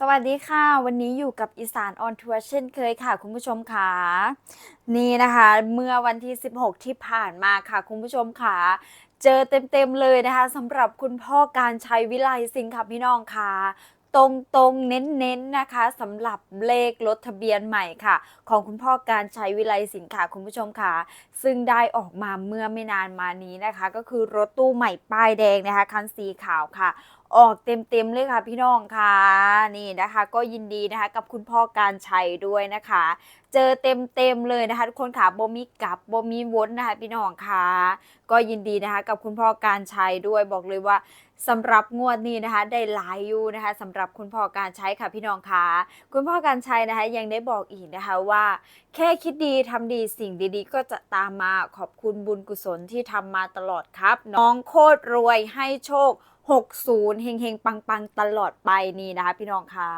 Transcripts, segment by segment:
สวัสดีค่ะ วันนี้อยู่กับอีสานออนทัวร์เช่นเคยค่ะ คุณผู้ชมค่ะนี่นะคะ เมื่อวันที่ 16 ที่ผ่านมาค่ะ คุณผู้ชมค่ะเจอเต็มๆเลยนะคะสำหรับคุณพ่อการใช้วิไลสิงค์ค่ะพี่น้องค่ะ ตรงๆเน้นๆน,นะคะสำหรับเลขรถทะเบียนใหม่ค่ะ ของคุณพ่อการใช้วิไลสิงห์ค่ะคุณผู้ชมค่ะ ซึ่งได้ออกมาเมื่อไม่นานมานี้นะคะ ก็คือรถตู้ใหม่ป้ายแดงนะคะคันสีขาวค่ะ ออกเต็มๆเลยค่ะพี่น้องค่ะนี่นะคะ ก็ยินดีนะคะกับคุณพ่อการชัยด้วยนะคะ เจอเต็มๆเลยนะคะทุกคนค่ะโบมีกลับโบมีวนนะคะพี่น้องค่ะก็ยินดีนะคะกับคุณพ่อการชัยด้วยบอกเลยว่า สำหรับงวดนี้นะคะได้หลายอยู่นะคะสำหรับคุณพ่อการใช้ค่ะพี่น้องคะคุณพ่อการใชัยนะคะยังได้บอกอีกนะคะว่า แค่คิดดีทำดีสิ่งดีๆ ก็จะตามมาขอบคุณบุญกุศลที่ทำมาตลอดครับ น้องโคตรรวยให้โชค 60 เฮงๆ ปังๆ ตลอดไปนี่นะคะพี่น้องคะ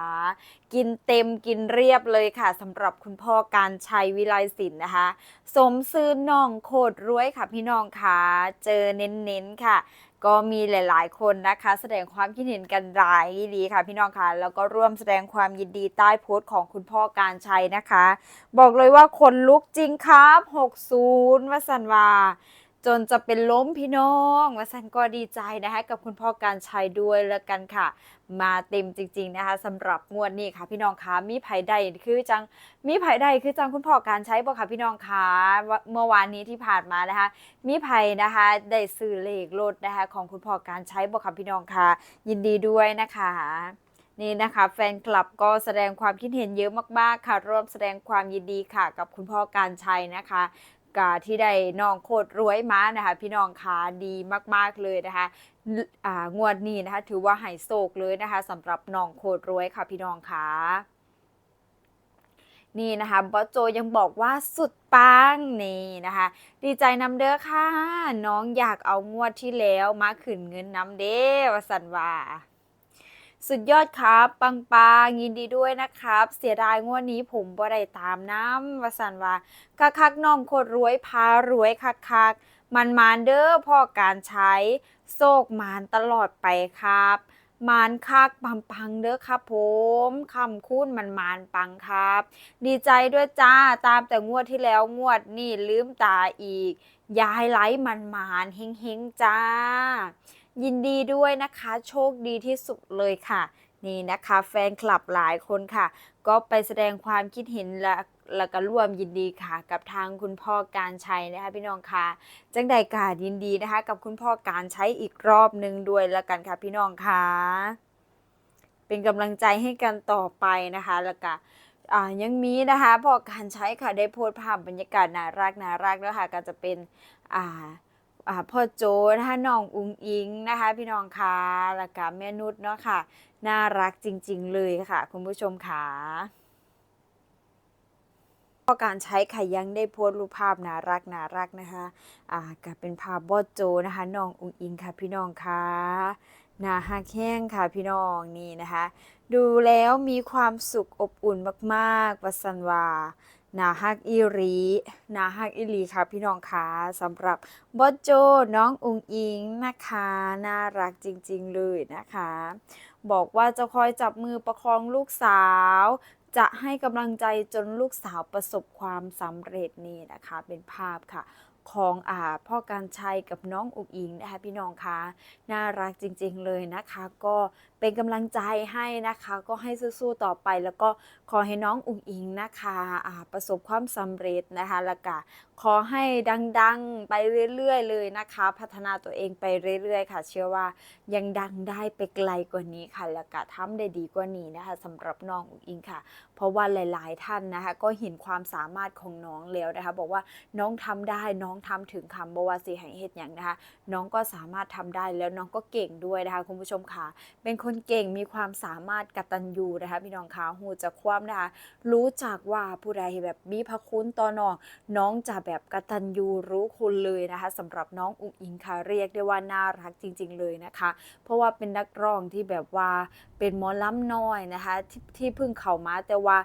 กินเต็มกินเรียบเลยค่ะสำหรับคุณพ่อการชัยวิไลศิลป์นะคะ สมซื่อน้องโคตรรวยค่ะพี่น้องคะเจอเน้นๆค่ะ ก็มีหลาย ๆ คนนะคะ แสดงความคิดเห็นกันหลายดีค่ะพี่น้องค่ะ แล้วก็ร่วมแสดงความยินดีใต้โพสต์ของคุณพ่อการชัยนะคะ บอกเลยว่าคนลุกจริงครับ 60วสันวา จนจะเป็นล้มพี่น้องวสันก็ดีใจนะคะกับคุณพ่อการชัยด้วยแล้วกันค่ะ มาเต็มจริง ๆนะคะสำหรับงวดนี้ค่ะ พี่น้องคะมีไผใดคือจังมีไผใดคือจังคุณพ่อการใช้บ่ค่ะพี่น้องคะว่าเมื่อวานนี้ที่ผ่านมานะคะ มีไผนะคะได้ซื้อเลขรถนะคะของคุณพ่อการใช้บ่ค่ะพี่น้องคะยินดีด้วยนะคะนี่นะคะแฟนคลับก็แสดงความคิดเห็นเยอะมากๆค่ะร่วมแสดงความยินดีค่ะ กับคุณพ่อการชัยนะคะ กาที่ได้น้องโคตรรวยมานะคะ พี่น้องคะดีมากๆเลยนะคะงวดนี้นะคะ ถือว่าไฮโศกเลยนะคะสำหรับน้องโคตรรวยค่ะพี่น้องคะนี่นะคะบอสโจยังบอกว่าสุดปังนี่นะคะ ดีใจนำเด้อค่ะ น้องอยากเอางวดที่แล้วมาขึ้นเงินนำเด้วสันว่า สุดยอดครับปังปังยินดีด้วยนะครับ เสียดายงวดนี้ผมบ่ได้ตามน้ำวสันว่าคักคักน้องโคตรรวยพารวยคักคักมันมานเด้อพ่อการใช้โศกมานตลอดไปครับมานคักปังปังเด้อครับผมคำคุ้นมันมานปังครับ ดีใจด้วยจ้าตามแต่งวดที่แล้วงวดนี่ลืมตาอีก ยายไลฟ์มันมานเฮงเฮงจ้า ยินดีด้วยนะคะ โชคดีที่สุดเลยค่ะ นี่นะคะแฟนคลับหลายคนค่ะ ก็ไปแสดงความคิดเห็นและแล้วก็ร่วมยินดีค่ะ กับทางคุณพ่อการใชัยนะคะพี่น้องค่ะจังใดกาดยินดีนะคะ กับคุณพ่อการใช้อีกรอบหนึ่งด้วยแล้วกันค่ะพี่น้องค่ะเป็นกำลังใจให้กันต่อไปนะคะแล้วก็ยังมีนะคะพอการใช้ค่ะได้โพสต์ภาพบรรยากาศน่ารักน่ารักแล้วค่ะก็จะเป็นอ่า พ่อโจนะคะน้องอุ้งอิงนะคะ พี่น้องคะแล้วก็แม่นุชเนาะค่ะ น่ารักจริง ๆ เลยค่ะ คุณผู้ชมค่ะพอการใช้ค่ยังได้โพสต์รูปภาพน่ารักน่ารักนะคะอ่าก็เป็นภาพบอสโจนะคะน้องอุงอิงค่ะพี่น้องค่ะน่าฮักแห้งค่ะพี่น้องนี่นะคะ ดูแล้วมีความสุขอบอุ่นมากๆวัสันวา นาฮักอีรีนาฮักอีรีค่ะพี่น้องคะสำหรับบอสโจน้องอุงอิงนะคะน่ารักจริงๆเลยนะคะ บอกว่าจะคอยจับมือประคองลูกสาว จะให้กำลังใจจนลูกสาวประสบความสำเร็จนี่นะคะ เป็นภาพค่ะ ของอ่าพ่อการชัยกับน้องอุงอิงนะคะพี่น้องคะน่ารักจริงๆเลยนะคะ ก็เป็นกำลังใจให้นะคะ ก็ให้สู้ๆต่อไป แล้วก็ขอให้น้องอุ๋งอิงนะคะอ่าประสบความสำเร็จนะคะแล้วก็ขอให้ดังๆไปเรื่อยๆเลยนะคะ พัฒนาตัวเองไปเรื่อยๆ ค่ะ เชื่อว่ายังดังได้ไปไกลกว่านี้ค่ะ แล้วก็ทำได้ดีกว่านี้นะคะสำหรับน้องอุ๋งอิงค่ะ เพราะว่าหลาย ๆ ท่านนะคะ ก็เห็นความสามารถของน้องแล้วนะคะ บอกว่าน้องทำได้น้องทำถึงคำบว่าสิให้เฮ็ดอย่างนะคะ น้องก็สามารถทำได้แล้วน้องก็เก่งด้วยนะคะคุณผู้ชมค่ะ เป็นคนเก่งมีความสามารถกตัญญูนะคะพี่น้องคะหูจะคว่ำนะคะ รู้จักว่าผู้ใดแบบมีพระคุณต่อน้อง น้องจะแบบกตัญญูรู้คุณเลยนะคะสำหรับน้องอุ๋งอิงค่ะเรียกได้ว่าน่ารักจริง ๆ เลยนะคะ เพราะว่าเป็นนักร้องที่แบบว่าเป็นหมอล้ำน้อยนะคะทที่เพิ่งเข้ามาแต่ว่า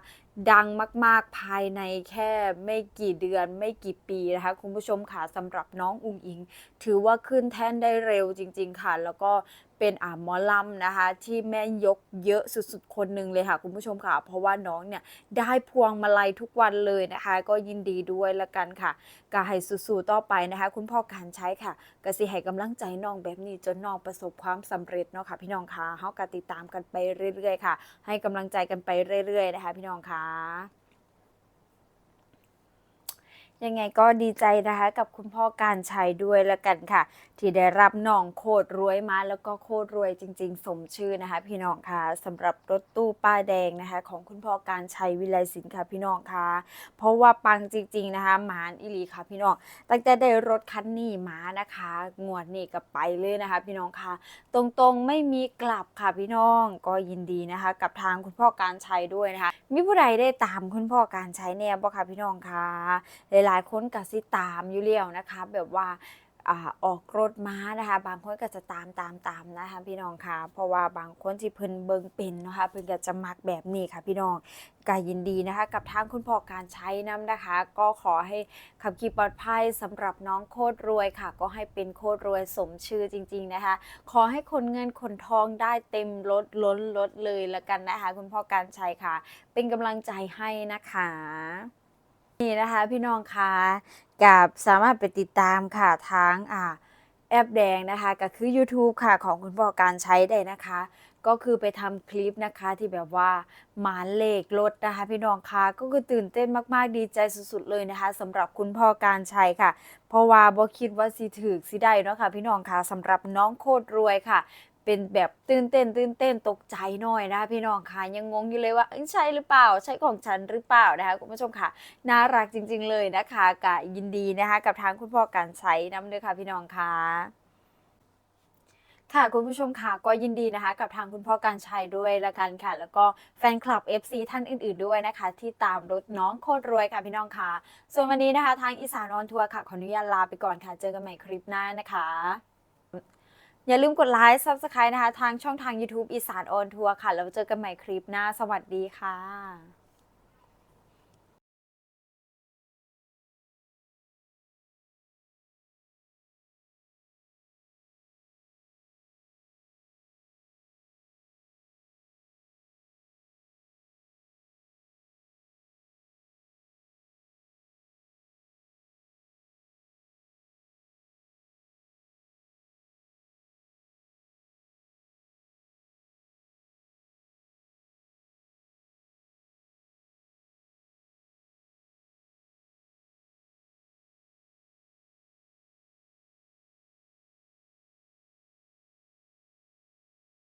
ดังมาก ๆ ภายในแค่ไม่กี่เดือนไม่กี่ปีนะคะ คุณผู้ชมค่ะสำหรับน้องอุงอิง ถือว่าขึ้นแท่นได้เร็วจริง ๆ ค่ะ แล้วก็เป็นอ่าหมอลำนะคะ ที่แม่ยกเยอะสุดๆ คนหนึ่งเลยค่ะ คุณผู้ชมค่ะ เพราะว่าน้องเนี่ยได้พวงมาลัยทุกวันเลยนะคะ ก็ยินดีด้วยละกันค่ะก็ให้สู้ๆต่อไปนะคะ คุณพ่อการใช้ค่ะก็สิให้กำลังใจน้องแบบนี้จนน้องประสบความสำเร็จเนาะค่ะ พี่น้องค่ะเฮากติดตามกันไปเรื่อยๆค่ะ ให้กำลังใจกันไปเรื่อยๆนะคะ พี่น้องค่ะ ยังไงก็ดีใจนะคะกับคุณพ่อการชัยด้วยละกันค่ะ ที่ได้รับน้องโคตรรวยมาแล้วก็โคตรรวยจริง ๆ สมชื่อนะคะ พี่น้องค่ะสำหรับรถตู้ป้ายแดงนะคะ ของคุณพ่อการชัยวิไลศิลป์ค่ะพี่น้องค่ะ เพราะว่าปังจริง ๆนะคะหมานอิลีค่ะพี่น้องตั้งแต่ได้รถคันนี้มานะคะงวดนี้ก็ไปเลยนะคะ พี่น้องค่ะ ตรงๆไม่มีกลับค่ะพี่น้องก็ยินดีนะคะ กับทางคุณพ่อการชัยด้วยนะคะ มีผู้ใดได้ตามคุณพ่อการใช้แน่บ่ค่ะพี่น้องคะลาย ๆ คนก็สิตามอยู่แล้วนะคะ แบบว่าอออกรถม้านะคะ บางคนก็จะตามตามตามนะคะพี่น้องค่ะ เพราะว่าบางคนที่เพิ่นเบิงเป็นนะคะเพิ่นก็จะมักแบบนี้ค่ะ พี่น้องก็ยินดีนะคะ กับทางคุณพ่อการใช้น้ำนะคะ ก็ขอให้ขับขี่ปลอดภัยสำหรับน้องโคตรรวยค่ะ ก็ให้เป็นโคตรรวยสมชื่อจริง ๆนะคะ ขอให้คนเงินคนทองได้เต็มรถล้นรถเลยละกันนะคะ คุณพ่อการใชัยค่ะ เป็นกำลังใจให้นะคะ นี่นะคะพี่น้องคะกับสามารถไปติดตามค่ะทางอ่าแอปแดงนะคะก็คือ YouTube ค่ะของคุณพ่อการใช้ได้นะคะ ก็คือไปทำคลิปนะคะที่แบบว่าหมานเลขรถนะคะ พี่น้องคะก็คือตื่นเต้นมากๆดีใจสุดๆเลยนะคะสำหรับคุณพ่อการใช้ค่ะ เพราะว่าบ่คิดว่าสิถึกสิได้เนาะค่ะพี่น้องค่ะสำหรับน้องโคตรรวยค่ะ เป็นแบบตื่นเต้นตื่นเต้นตกใจหน่อยนะคะพี่น้องค่ะยังงงอยู่เลยว่าใช่หรือเปล่า ใช่ของฉันหรือเปล่านะคะคุณผู้ชมค่ะน่ารักจริง ๆ เลยนะคะกะยินดีนะคะกับทางคุณพ่อการใช้น้ำด้วยค่ะพี่น้องค่ะค่ะคุณผู้ชมค่ะก็ยินดีนะคะ กับทางคุณพ่อการชัยด้วยละกันค่ะ แล้วก็แฟนคลับ FC ท่านอื่น ๆด้วยนะคะ ที่ตามรถน้องโคตรรวยค่ะพี่น้องค่ะ ส่วนวันนี้นะคะ ทางอีสานออนทัวร์ค่ะขออนุญาตลาไปก่อนค่ะ เจอกันใหม่คลิปหน้านะคะ อย่าลืมกดไลค์ Subscribe นะคะ ทางช่องทาง YouTube อีสานออนทัวร์ค่ะ แล้วเจอกันใหม่คลิปหน้า สวัสดีค่ะ